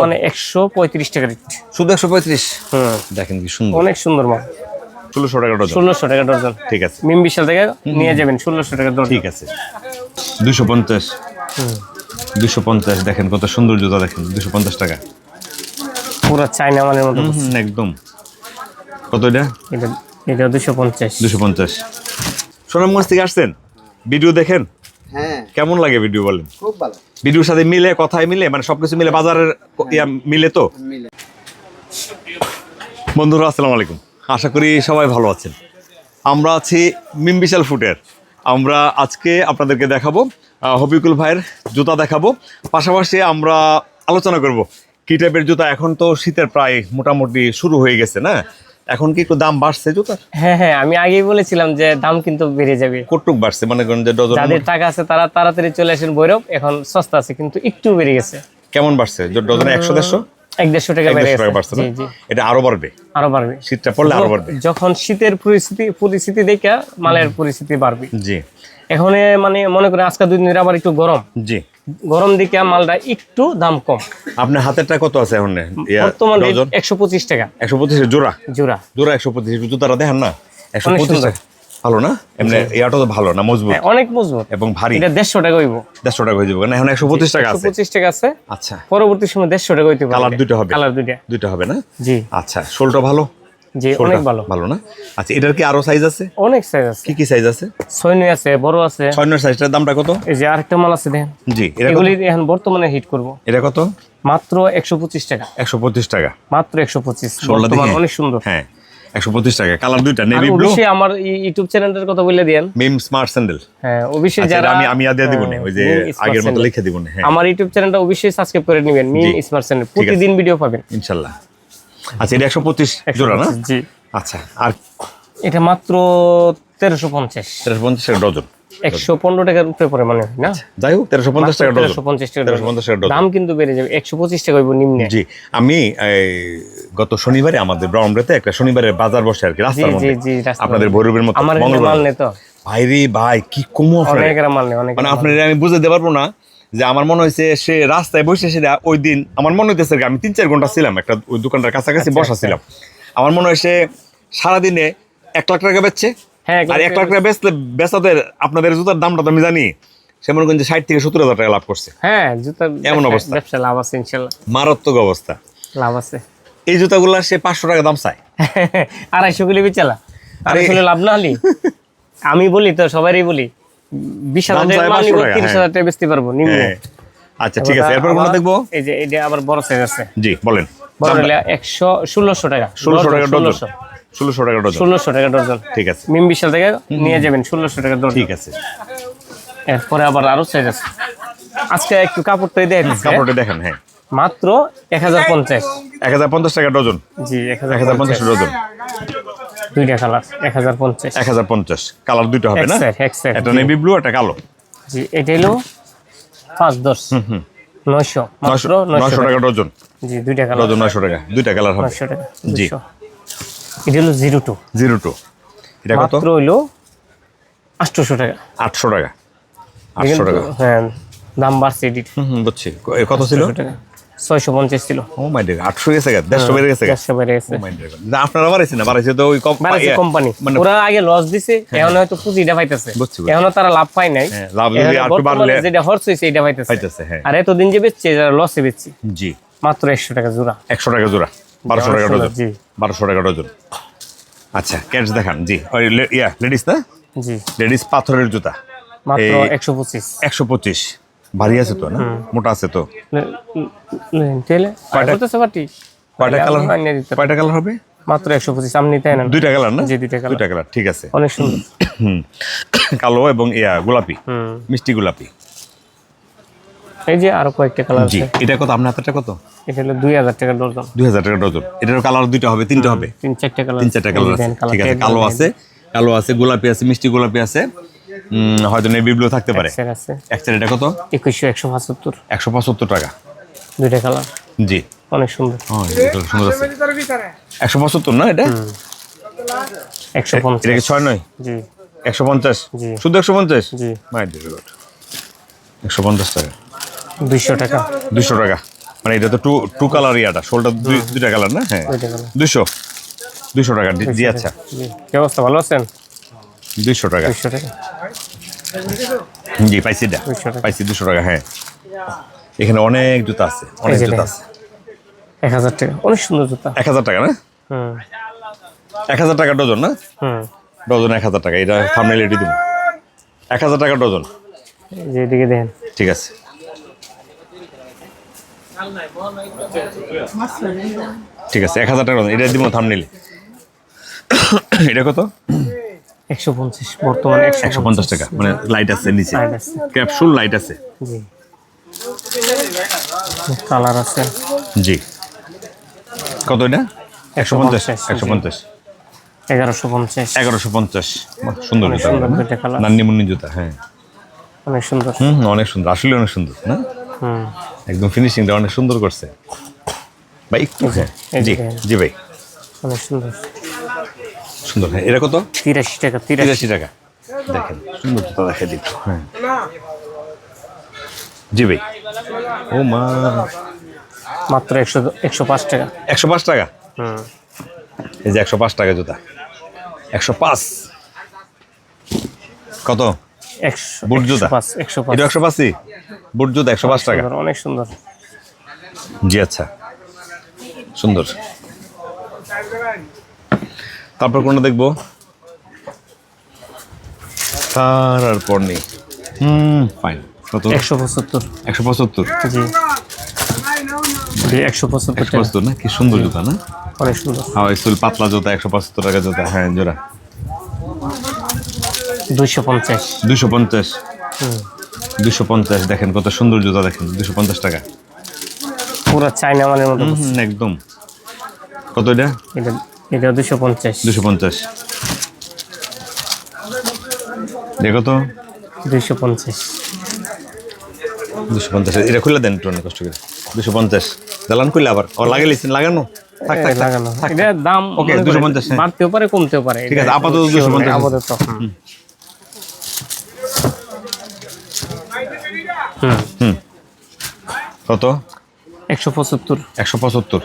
মানে একশো পঁয়ত্রিশ টাকা রেট। শুধু একশো পঁয়ত্রিশ? হুম। দেখেন কি সুন্দর। অনেক সুন্দর মাল। ষোলোশো টাকা ডজন। ষোলোশো টাকা ডজন। ঠিক আছে। মিম বিশাল থেকে নিয়ে যাবেন ষোলোশো টাকা ডজন। ঠিক আছে। দুশো পঞ্চাশ। দুশো পঞ্চাশ দেখেন কত সুন্দর জুতা দেখেন দুশো পঞ্চাশ টাকা। পুরো চাইনা মালের মতো। একদম। কত এটা? এটা এটা দুশো পঞ্চাশ। দুশো পঞ্চাশ। সোনামগঞ্জ থেকে আসছেন? ভিডিও দেখেন? হ্যাঁ কেমন লাগে ভিডিও বলেন? খুব ভালো। ভিডিওর সাথে মিলে কথায় মিলে মানে সবকিছু মিলে বাজারের ইয়া মিলে তো? মিলে। বন্ধুরা আসসালামু আলাইকুম। আশা করি সবাই ভালো আছেন। আমরা আছি মিম বিশাল ফুটের আমরা আজকে আপনাদেরকে দেখাবো হবিকুল ভাইয়ের জুতা দেখাবো। পাশাপাশি আমরা আলোচনা করব কি টাইপের জুতা? এখন তো শীতের প্রায় মোটামুটি শুরু হয়ে গেছে না? এখন কি একটু দাম বাড়ছে জুতার? হ্যাঁ হ্যাঁ আমি আগেই বলেছিলাম যে দাম কিন্তু বেড়ে যাবে। কটুক বাড়ছে মানে করেন যে ডজন যাদের টাকা আছে তারা তাড়াতাড়ি চলে আসেন ভৈরব এখন সস্তা আছে কিন্তু একটু বেড়ে গেছে। কেমন বাড়ছে? ডজনে একশো দেড়শো? এক দেড়শো টাকা বেড়ে গেছে। জি জি। এটা আরও বাড়বে? আরও বাড়বে। শীতটা পড়লে আরও বাড়বে? যখন শীতের পরিস্থিতি পরিস্থিতি দেখে মালের পরিস্থিতি বাড়বে। জি। এখন মানে মনে করেন আজকে দুই দিনের আবার একটু গরম। জি। গরম দিকে মালটা একটু দাম কম। আপনার হাতেরটা কত আছে এখন? বর্তমান একশো পঁচিশ টাকা। একশো পঁচিশ জোড়া? জোড়া। জোড়া একশো পঁচিশ জুতারা দেখেন না? একশো পঁচিশ ভালো না? এমনি ইয়াটা তো ভালো না মজবুত। হ্যাঁ, অনেক মজবুত। এবং ভারী। এটা দেড়শো টাকা হইব। দেড়শো টাকা হয়ে যাবে না? এখন একশো পঁচিশ টাকা একশো আছে পঁচিশ টাকা আছে। আচ্ছা। পরবর্তী সময় দেড়শো টাকা হইতে পারে। কালার দুটো হবে। কালার দুইটা। দুইটা হবে না? জি। আচ্ছা শোলটা ভালো? জি অনেক ভালো। ভালো না? আচ্ছা এটার কি আরও সাইজ আছে? অনেক সাইজ আছে। কি কি সাইজ আছে? আছে বড় আছে। সাইজটার দামটা কত? এই যে আরেকটা মাল আছে দেখেন। জি এগুলি এখন বর্তমানে হিট করব। এটা কত? মাত্র একশো পঁচিশ টাকা। একশো পঁচিশ টাকা। মাত্র একশো পঁচিশ। অনেক সুন্দর। হ্যাঁ একশো পঁচিশ টাকা। কালার দুইটা নেভি ব্লু অবশ্যই আমার ইউটিউব চ্যানেলটার কথা বলে দেন মিম স্মার্ট স্যান্ডেল হ্যাঁ অবশ্যই আচ্ছা যারা আমি আমি আদিয়া দিব না ওই যে আগের মতো। লিখে দিব না হ্যাঁ। আমার ইউটিউব চ্যানেলটা অবশ্যই সাবস্ক্রাইব করে নেবেন মিম স্মার্ট চ্যানেল প্রতিদিন ভিডিও পাবেন। ইনশাল্লাহ। আচ্ছা এটা একশো পঁচিশ জোড়া না? জি। আচ্ছা আর এটা মাত্র তেরোশো পঞ্চাশ। তেরোশো পঞ্চাশ টাকা ডজন। একশো পনেরো টাকার উপরে পরে মনে না? যাই হোক তেরোশো পঞ্চাশ টাকা তেরোশো পঞ্চাশ টাকা তেরোশো পঞ্চাশ টাকা দাম কিন্তু বেড়ে যাবে একশো পঁচিশ টাকা হইব নিম্নে। জি আমি গত শনিবারে আমাদের ব্রাউন্ডেতে একটা শনিবারের বাজার বসে আর কি রাস্তার মধ্যে। আপনাদের ভৈরবের মতো আমার মাল নেই তো। ভাই রে ভাই কি কমো অনেক মাল নেই অনেক মানে আপনার আমি বুঝতে পারব না যে আমার মনে হয়েছে সে রাস্তায় বসে সেটা ওই দিন আমার মনে হইতেছে আমি তিন চার ঘণ্টা ছিলাম একটা ওই দোকানটার কাছাকাছি আচ্ছা, বসা ছিলাম। আমার মনে হয় সে সারাদিনে এক লাখ টাকা বেচছে। হ্যাঁ আর এক লাখ টাকা বেচলে বেচাদের আপনাদের জুতার দামটা তো আমি জানি। সে মনে করেন যে ষাট থেকে সত্তর হাজার টাকা লাভ করছে। হ্যাঁ জুতার এমন অবস্থা। ব্যবসা লাভ আছে ইনশাল্লাহ। মারাত্মক অবস্থা। লাভ আছে। এই জুতাগুলা সে পাঁচশো টাকা দাম চায়। আড়াইশো গুলি বেচালা আরে- আড়াইশো লাভ না হলি? আমি বলি তো সবারই বলি। বিশ হাজার টাকা চায় মাল 500 নিব টাকা, তিরিশ হ্যাঁ। হাজার টাকা বেচতে পারব নিম্নে। হ্যাঁ। আচ্ছা ঠিক আছে এরপর কোনটা দেখব? এই যে এটা আবার বড় সাইজ আছে। জি বলেন। বড় হলে টাকা টাকা ডজন। টাকা ডজন। ষোলোশো টাকা ডজন। ঠিক আছে। মিম বিশাল থেকে নিয়ে যাবেন ষোলোশো টাকা ডজন। ঠিক আছে। এরপরে আবার আরও সাইজ আছে। আজকে একটু কাপড়টাই দেয় কাপড়টা দেখেন হ্যাঁ। মাত্র এক হাজার পঞ্চাশ। এক হাজার পঞ্চাশ টাকা ডজন। জি এক হাজার পঞ্চাশ ডজন। দুইটা কালার এক হাজার পঞ্চাশ। এক হাজার পঞ্চাশ কালার দুটো হবে না? একটা নেভি ব্লু একটা কালো? জি এটা হলো পাঁচ দশ। নয়শো মাত্র নয়শো নয়শো টাকা। ডজন? জি দুইটা কালার ডজন নয়শো টাকা দুইটা কালার হবে। নয়শো টাকা জি। এটা হলো জিরো টু জিরো টু এটা কত? মাত্র আটশোশো টাকা। আটশো টাকা। আটশো কিন্তু, টাকা। হ্যাঁ দাম বাড়ছে এডিট হুম হুম বুঝছি। কত ছিল? টাকা। ছয়শো পঞ্চাশ ছিল। ও মাই ডিয়ার আটশো গেছে গা দেড়শো বেড়ে গেছে গা। দেড়শো বেড়ে গেছে। my dear না, আপনারা বাড়াইছে না বাড়াইছে তো ওই কম কোম্পানি মানে ওরা আগে লস দিছে এখন হয়তো পুঁজিটা পাইতেছে। বুঝছি, বুঝছি। তারা লাভ পায় নাই। হ্যাঁ, লাভ যদি এখন বাড়লে- যেটা হর্স হয়েছে এটা পাইতেছে। পাইতেছে, হ্যাঁ। আর যে বেচছে যারা লসে বেচছি। জি। মাত্র একশো টাকা জোড়া। একশো টাকা জোড়া বারোশো টাকা ডজন। জি। বারোশো টাকা ডজন। আচ্ছা দেখান জি। ওই ইয়া লেডিস না? জি। লেডিস পাথরের জুতা। মাত্র এই- একশো পঁচিশ। একশো পঁচিশ। ভারী আছে তো না? মোটা আছে তো? কয়টা- কালার। কয়টা কালার হবে? মাত্র একশো পঁচিশ আপনি তাই না দুইটা কালার না? জি, দুইটা colour। দুইটা কালার ঠিক আছে। অনেক সুন্দর। কালো এবং ইয়া গোলাপি। মিষ্টি গোলাপি। এই যে আরও কয়েকটা কালার আছে। এটা কত? আপনার হাতেরটা কত? এটা হলো দুই হাজার টাকা ডজন। দুই হাজার টাকা ডজন। এটারও কালার দুইটা হবে তিনটা হবে? তিন চারটা কালার তিন চারটা কালার আছে। ঠিক আছে কালো আছে কালো আছে গোলাপি আছে মিষ্টি গোলাপি আছে। হয়তো নেভি ব্লু থাকতে পারে। আছে। এক এটা কত? একুশশো একশো পঁচাত্তর। একশো পঁচাত্তর টাকা। দুইটা কালার জি। অনেক সুন্দর। সুন্দর আছে। একশো পঁচাত্তর না এটা? একশো এটা কি নয়? জি। একশো পঞ্চাশ? জি। শুধু একশো পঞ্চাশ? জি। মাই ডিয়ার গড একশো পঞ্চাশ টাকা। দুইশো টাকা। দুশো টাকা। মানে এটা তো টু টু কালার ইয়াটা শোলটা দুই দুইটা কালার না? হ্যাঁ। দুইটা colour। দুইশো। দুইশো টাকা। জি আচ্ছা। কি অবস্থা? ভালো আছেন? দুইশো টাকা। দুইশো টাকা। জি পাইছি এটা। 200 টাকা। পাইছি দুশো টাকা হ্যাঁ। এখানে অনেক জুতা আছে অনেক জুতা আছে। এক হাজার টাকা অনেক সুন্দর জুতা। এক হাজার টাকা না? এক হাজার টাকা ডজন না? ডজন এক হাজার টাকা এটা থামনেল এটি দিব। এক হাজার টাকা ডজন। এদিকে দেখেন। ঠিক আছে। ঠিক আছে এক হাজার টাকা ডজন এটা দিব থামনেল এটা কত? একশো পঞ্চাশ বর্তমানে একশো পঞ্চাশ। টাকা মানে লাইট আছে নিচে। ক্যাপসুল লাইট আছে। জি। কালার আছে। জি। কত এটা? একশো পঞ্চাশ 150, একশো পঞ্চাশ। এগারোশো পঞ্চাশ। এগারোশো পঞ্চাশ। সুন্দর জুতা সুন্দর কালার নান্নি মুন্নি জুতা হ্যাঁ। অনেক সুন্দর। হুম অনেক সুন্দর। আসলে অনেক সুন্দর না? হুম। একদম ফিনিশিংটা অনেক সুন্দর করছে। ভাই একটু হ্যাঁ জি। জি ভাই। অনেক সুন্দর। সুন্দর হ্যাঁ। এটা কত? তিরাশি টাকা তিরাশি। টাকা। দেখেন সুন্দর জুতা দেখে দিচ্ছ হ্যাঁ জি ভাই। ও মা। মাত্র একশো একশো পাঁচ টাকা। একশো পাঁচ টাকা? হুম। এই যে একশো পাঁচ টাকা জুতা। একশো পাঁচ। কত? বুট জুতা? একশো পাঁচ একশো পাঁচই বুট জুতা একশো পাঁচ টাকা। অনেক সুন্দর। জি আচ্ছা। সুন্দর। তারপর কোনটা দেখব? তার আর পর নেই। হুম। ফাইন কত? একশো পঁচাত্তর। একশো পঁচাত্তর। জি। একশো পঁচাত্তর পঁচাত্তর না? কি সুন্দর জুতা না? অনেক সুন্দর। হাওয়াই স্কুল পাতলা জুতা একশো পঁচাত্তর টাকা জুতা। হ্যাঁ জোড়া। দুইশো পঞ্চাশ। দুশো পঞ্চাশ। দুশো পঞ্চাশ দেখেন কত সুন্দর জুতা দেখেন। দুশো পঞ্চাশ টাকা। পুরো চাইনা মালের মতো একদম। কত এটা? এটা এটা দুশো পঞ্চাশ। দুশো পঞ্চাশ। দেখো তো। দুইশো পঞ্চাশ। দুশো পঞ্চাশ। এটা খুলে দেন একটু অনেক কষ্ট করে। দুশো পঞ্চাশ। জ্বালান খুললে আবার। ও লাগিয়ে লিখছেন লাগানো? থাক থাক। লাগানো। এটা দাম 250, হ্যাঁ। বাড়তেও পারে কমতেও পারে। ঠিক আছে, আপাতত 250 আপাতত। হুম। হুম। হুম। কত? একশো পঁচাত্তর। একশো পঁচাত্তর।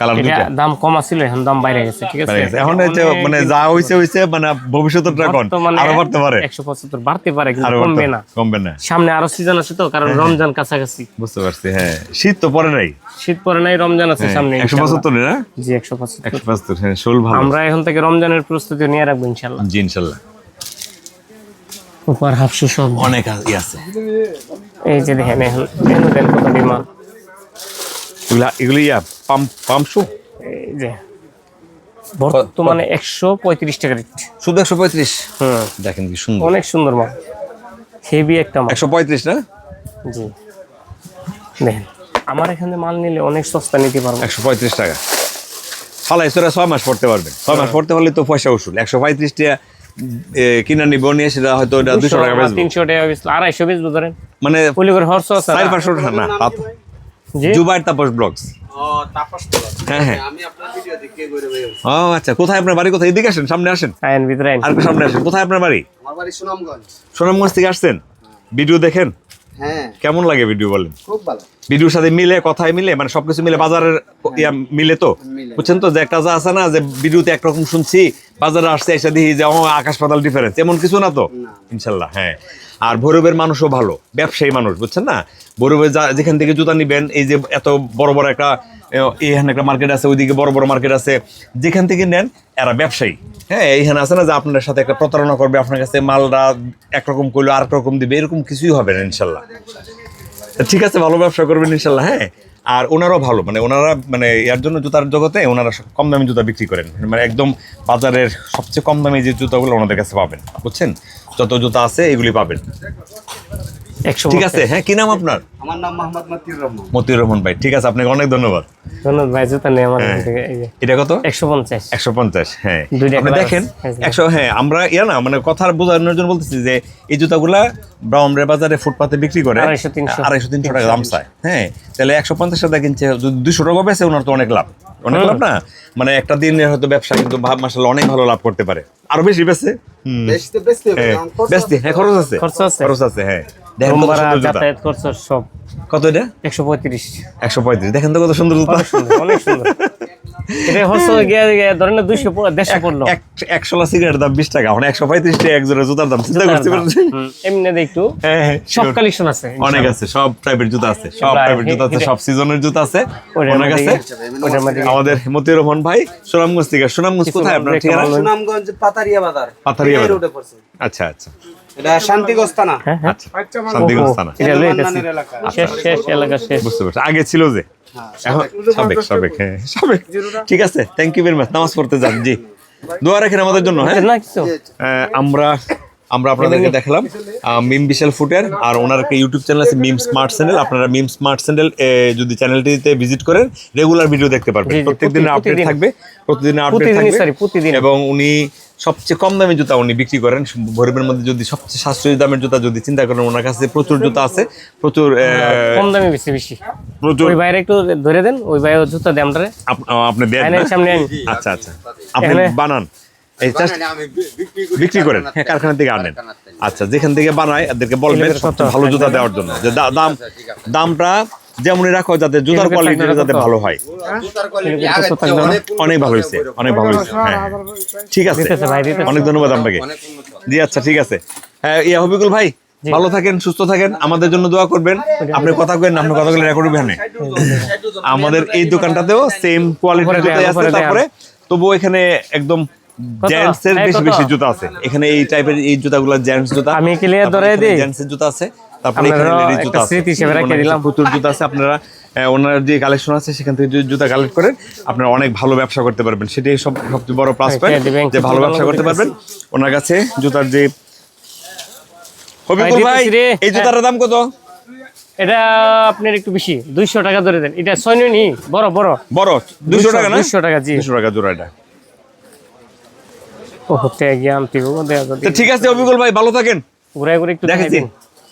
কালার দুইটা। দাম কম আছিল এখন দাম বাইরে গেছে ঠিক আছে? এখন হচ্ছে মানে যা হইছে হইছে মানে ভবিষ্যতের বর্তমানে আরও বাড়তে পারে। একশো পঁচাত্তর বাড়তে পারে কিন্তু কমবে না। কমবে না। সামনে আরও সিজন আছে তো কারণ রমজান কাছাকাছি। বুঝতে পারছি হ্যাঁ। শীত তো পরে নাই। শীত পরে নাই রমজান আছে সামনে একশো ইনশাআল্লাহ। পঁচাত্তর না? জি একশো পঁচাত্তর। একশো পঁচাত্তর হ্যাঁ শোল ভালো। আমরা এখন থেকে রমজানের প্রস্তুতি নিয়ে রাখব ইনশাল্লাহ জি ইনশাল্লাহ উপর হাফশো সব। অনেক আছে। এই যে দেখেন এখন এখন দেন কত ডিমান্ড এগুলা এগুলি পাম্প পাম্প শু? এই যে বর্তমানে একশো পঁয়ত্রিশ টাকা রেট শুধু একশো পঁয়ত্রিশ? হুম। দেখেন কি সুন্দর। অনেক সুন্দর মাল। হেভি একটা মাল। একশো পঁয়ত্রিশ না? জি। দেখেন আমার এখানে মাল নিলে অনেক সস্তা নিতে পারব। একশো পঁয়ত্রিশ টাকা। ফালাই তোরা ছয় মাস পড়তে পারবেন ছয় মাস পড়তে পারলে তো পয়সা উসুল। একশো পঁয়ত্রিশ টাকা কিনা নিব নিয়ে সেটা হয়তো দুশো টাকা বেচবো। তিনশো টাকা বেচলো আড়াইশো বেচবো ধরেন। মানে পলি করে চার না? পাঁচশো না জুবাইর তাপস ব্লগস। হ্যাঁ হ্যাঁ। আমি আপনার ভিডিও দেখে করে ভাই ও আচ্ছা। কোথায় আপনার বাড়ি? কোথায়? এদিকে আসেন সামনে আসেন। আর সামনে আসেন। কোথায় আপনার বাড়ি? আমার বাড়ি সুনামগঞ্জ। সুনামগঞ্জ থেকে আসছেন? ভিডিও দেখেন? হ্যাঁ। কেমন লাগে ভিডিও বলেন? খুব ভালো। ভিডিওর সাথে মিলে কথায় মিলে মানে সবকিছু মিলে বাজারের ইয়া মিলে তো? বুঝছেন তো? যে একটা যা আছে না যে ভিডিওতে একরকম শুনছি বাজারে আসছে এসে দেখি যে ও আকাশ পাতাল ডিফারেন্স এমন কিছু না তো? ইনশাল্লাহ হ্যাঁ। আর ভৈরবের মানুষও ভালো ব্যবসায়ী মানুষ বুঝছেন না? ভৈরবের যা যেখান থেকে জুতা নিবেন এই যে এত বড় বড় একটা এখানে একটা মার্কেট আছে, ওইদিকে বড় বড় মার্কেট আছে। যেখান থেকে নেন, এরা ব্যবসায়ী। হ্যাঁ এইখানে আছে না যে আপনার সাথে একটা প্রতারণা করবে, আপনার কাছে মালরা একরকম করলে আর রকম দিবে, এরকম কিছুই হবে না, ইনশাল্লাহ। ঠিক আছে, ভালো ব্যবসা করবেন, ইনশাল্লাহ হ্যাঁ। আর ওনারাও ভালো মানে ওনারা মানে এর জন্য জুতার জগতে ওনারা কম দামি জুতা বিক্রি করেন। মানে একদম বাজারের সবচেয়ে কম দামি যে জুতাগুলো ওনাদের কাছে পাবেন, বুঝছেন? যত জুতা আছে, এগুলি পাবেন। ঠিক আছে হ্যাঁ কি নাম আপনার? আমার নাম মোহাম্মদ মতিউর রহমান। মতিউর রহমান ভাই ঠিক আছে আপনাকে অনেক ধন্যবাদ। ধন্যবাদ ভাই জুতা নেই আমার হ্যাঁ। এটা কত? একশো পঞ্চাশ। একশো পঞ্চাশ হ্যাঁ। আপনি দেখেন আছে। হ্যাঁ, একশো হ্যাঁ আমরা ইয়া না মানে কথা বোঝানোর জন্য বলতেছি যে এই জুতাগুলা ব্রাউনরে বাজারে ফুটপাতে বিক্রি করে আড়াইশো, তিনশো। আড়াইশো তিনশো টাকা দাম চায় হ্যাঁ। তাহলে একশো পঞ্চাশ টাকা কিনছে যদি দুশো টাকা বেছে ওনার তো অনেক লাভ। অনেক লাভ না? মানে একটা দিনের হয়তো ব্যবসা কিন্তু ভাব মাসাল অনেক ভালো লাভ করতে পারে। আরও বেশি বেছে হুম। বেচতে হ্যাঁ বেচতে হ্যাঁ খরচ আছে। খরচ আছে। খরচ আছে হ্যাঁ। দেখেন রুম কত ভাড়া সুন্দর জুতা। যাতায়াত খরচ সব। কত এটা? একশো পঁয়ত্রিশ। একশো পঁয়ত্রিশ। দেখেন তো কত সুন্দর জুতা। অনেক সুন্দর এটা হচ্ছে গিয়ে গিয়ে ধরেন দুইশো দেড়শো পড়ল। একশো সিগারেট দাম বিশ টাকা। মানে একশো পঁয়ত্রিশ টাকা এক জোড়া জুতার দাম। চিন্তা করতে পারছেন? এমনি একটু হ্যাঁ হ্যাঁ সব কালেকশন আছে অনেক আছে সব জুতা আছে সব এবার জুতা আছে সব সিজনের জুতা আছে অনেক আছে। আমাদের মতিউর রহমান ভাই সুনামগঞ্জ থেকে। সুনামগঞ্জ কোথায় আপনার ঠিকানা? সুনামগঞ্জ পাতারিয়া বাজার। পাথারিয়া বাজার। আচ্ছা আচ্ছা। এটা শান্তিগঞ্জ থানা হ্যাঁ হ্যাঁ। আচ্ছা। শান্তিগঞ্জ ওহো, থানা এটা লইতেছি মান্নানের এলাকা। শেষ শেষ এলাকা শেষ। বুঝতে পারছি। আগে ছিল যে। সাবেক সাবেক হ্যাঁ সাবেক। ঠিক আছে থ্যাংক ইউ ভেরি মাচ নামাজ পড়তে যান জি। দোয়া রাখেন আমাদের জন্য হ্যাঁ? না কিছু। আহ, আমরা আমরা আপনাদেরকে দেখালাম। মিম বিশাল ফুটের আর ওনার একটা ইউটিউব চ্যানেল আছে মিম স্মার্ট চ্যানেল। আপনারা মিম স্মার্ট চ্যানেল যদি চ্যানেলটিতে ভিজিট করেন রেগুলার ভিডিও দেখতে পারবেন। প্রত্যেকদিন আপডেট থাকবে প্রতিদিন আপডেট থাকবে। প্রতিদিন। এবং উনি সবচেয়ে কম দামে জুতা উনি বিক্রি করেন। গরিবের মধ্যে যদি সবচেয়ে সাশ্রয়ী দামের জুতা যদি চিন্তা করেন ওনার কাছে প্রচুর জুতা আছে প্রচুর কম দামে বেশি বেশি। প্রচুর ওই বাইরে একটু ধরে দেন ওই বাইরে জুতা আপ- আহ, আপনি দেন সামনে আচ্ছা আচ্ছা। আপনি বানান। বিক্রি করেন। হ্যাঁ কারখানা থেকে আনেন। আচ্ছা যেখান থেকে বানায় এদেরকে বলবেন? সবচেয়ে ভালো জুতা দেওয়ার জন্য। যে দাম দামটা যেমনই রাখো যাতে জুতার কোয়ালিটি যাতে ভালো হয়। অনেক ভালো হয়েছে অনেক ভালো হয়েছে হ্যাঁ। হ্যাঁ। ঠিক আছে। অনেক ধন্যবাদ আপনাকে। জি আচ্ছা ঠিক আছে। হ্যাঁ ইয়া হবিকুল ভাই ভালো থাকেন সুস্থ থাকেন আমাদের জন্য দোয়া করবেন। আপনি কথা কইেন আপনি কথাগুলো রেকর্ড করবেন আমাদের এই দোকানটাতেও সেম কোয়ালিটির জুতাই আছে তারপরে তবুও এখানে একদম কত? জেন্টস এর বেশি বেশি জুতা আছে। এখানে এই টাইপের এই জুতাগুলো জেন্টস জুতা আমি clear ধরাই দিই? জেন্টস এর জুতা আছে। তারপরে জুতা আছে। আপনারা ওনার যে কালেকশন আছে সেখান থেকে যদি জুতা কালেক্ট করেন আপনারা অনেক ভালো ব্যবসা করতে পারবেন। সেটাই সব সবচেয়ে বড় প্লাস পয়েন্ট যে ভালো ব্যবসা করতে পারবেন। ওনার কাছে জুতার যে ভাই এই জুতাটার দাম কত? এটা আপনার একটু বেশি দুইশো টাকা ধরে দেন। এটা ছয় নি বড় বড়। বড়? দুশো টাকা না? দুইশো টাকা জি। দুশো টাকা জোড়া এটা। ঠিক আছে অবিকুল ভাই ভালো থাকেন। ঘুরে ঘুরে একটু দেখাই দিন।